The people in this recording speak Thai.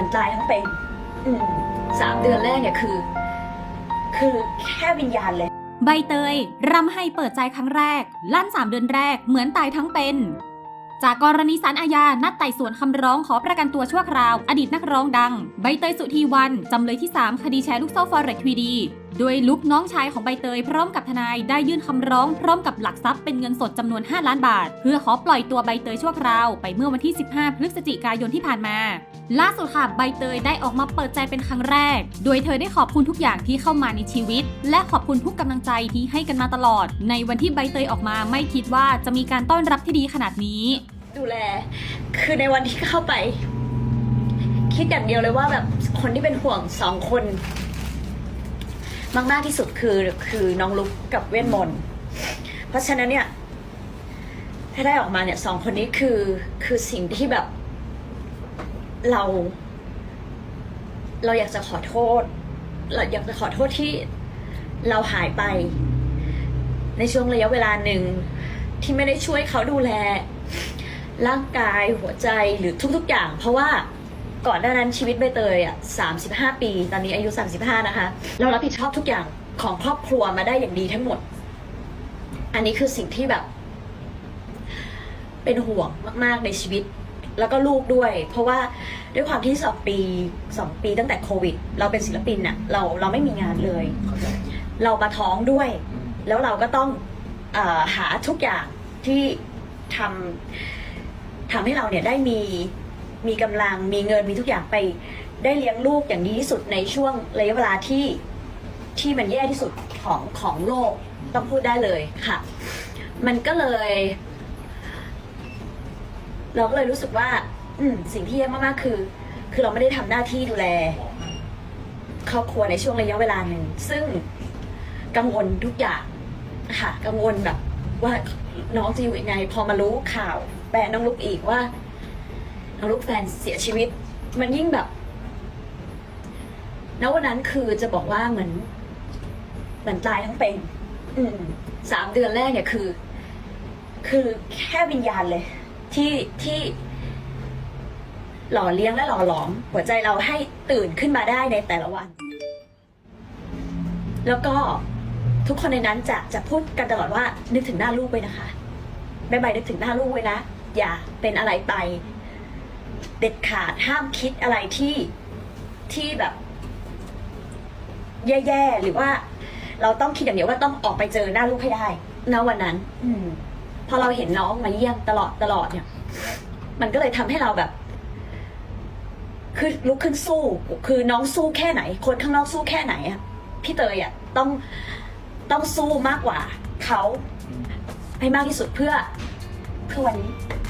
มือนตายทั้งเป็นอืมสามเดือนแรกเนี่ยคือ คือแค่วิญญาณเลย ใบเตยรำให้เปิดใจครั้งแรก ลั่นสามเดือนแรกเหมือนตายทั้งเป็น จากกรณีสารอาญา นัดไต่สวนคำร้องขอประกันตัวชั่วคราว อดีตนักร้องดัง ใบเตยสุธีวันจำเลยที่ 3 คดีแชร์ลูกโซ่ฟอเร็กทีดีโดยลุกน้องชายของใบเตยพร้อมกับทนายได้ยื่นคำร้องพร้อมกับหลักทรัพย์เป็นเงินสดจำนวน 5 ล้านบาท เพื่อขอปล่อยตัวใบเตยชั่วคราวไปเมื่อวันที่ 15 พฤศจิกายนที่ผ่านมา ล่าสุดค่ะใบเตยได้ออกมาเปิดใจเป็นครั้งแรก โดยเธอได้ขอบคุณทุกอย่างที่เข้ามาในชีวิต และขอบคุณทุกกำลังใจที่ให้กันมาตลอด ในวันที่ใบเตยออกมาไม่คิดว่าจะมีการต้อนรับที่ดีขนาดนี้ ดูแล คือในวันที่เข้าไป คิดอย่างเดียวเลยว่าแบบคนที่เป็นห่วงสองคน มากมากๆที่สุดคือคือน้องลุกกับเวทมนต์เพราะฉะนั้นเนี่ย ถ้าได้ออกมาเนี่ยสองคนนี้คือคือสิ่งที่แบบ เรา เราอยากจะขอโทษ เราอยากจะขอโทษที่เราหายไป ในช่วงระยะเวลาหนึ่งที่ไม่ได้ช่วยเขาดูแล ร่างกายหัวใจหรือทุกๆอย่าง เพราะว่า ก่อนหน้านั้นชีวิตใบเตยอะ35ปี ตอนนี้อายุ35นะคะ เรารับผิดชอบทุกอย่างของครอบครัวมาได้อย่างดีทั้งหมด อันนี้คือสิ่งที่แบบ เป็นห่วงมาก ๆ ในชีวิต แล้วก็ลูกด้วย เพราะว่าด้วยความที่สองปีสองปีตั้งแต่โควิด เราเป็นศิลปินน่ะเราเราไม่มีงานเลย เรามาท้องด้วย แล้วเราก็ต้องอหาทุกอย่างที่ทำทำให้เราเนี่ยได้มี มีกำลังมีเงินมีทุกอย่างไป ได้เลี้ยงลูกอย่างดีที่สุดในช่วงระยะเวลาที่ที่มันแย่ที่สุดของของโลกต้องพูดได้เลยค่ะ มันก็เลย เราก็เลยรู้สึกว่า อืมสิ่งที่แย่มากๆคือ คือเราไม่ได้ทำหน้าที่ดูแลครอบครัวในช่วงระยะเวลาหนึ่งซึ่งกังวลทุกอย่างค่ะกังวลแบบว่าน้องจะอยู่ยังไง พอมารู้ข่าวแฟนน้องลูกอีกว่า น้องลูกแฟนเสียชีวิต มันยิ่งแบบณวันนั้นคือจะบอกว่าเหมือนเหมือนตายทั้งเป็น อืมสามเดือนแรกเนี่ยคือ คือแค่วิญญาณเลย ที่ที่ หล่อเลี้ยงและหล่อหลอม หัวใจเราให้ตื่นขึ้นมาได้ในแต่ละวัน แล้วก็ทุกคนในนั้นจะจะพูดกันตลอดว่านึกถึงหน้าลูกไว้นะคะแม่ใบนึกถึงหน้าลูกไว้นะอย่าเป็นอะไรไป เด็ดขาดห้ามคิดอะไรที่ที่แบบ แย่ๆหรือว่า เราต้องคิดอย่างเดียวว่าต้องออกไปเจอหน้าลูกให้ได้ณวันนั้น อืมพอเราเห็นน้องมาเยี่ยมตลอดตลอดเนี่ย มันก็เลยทำให้เราแบบ คือลุกขึ้นสู้ คือน้องสู้แค่ไหน คนข้างนอกสู้แค่ไหนอะพี่เตยอะต้องต้องสู้มากกว่าเขาให้มากที่สุดเพื่อเพื่อวันนี้อืม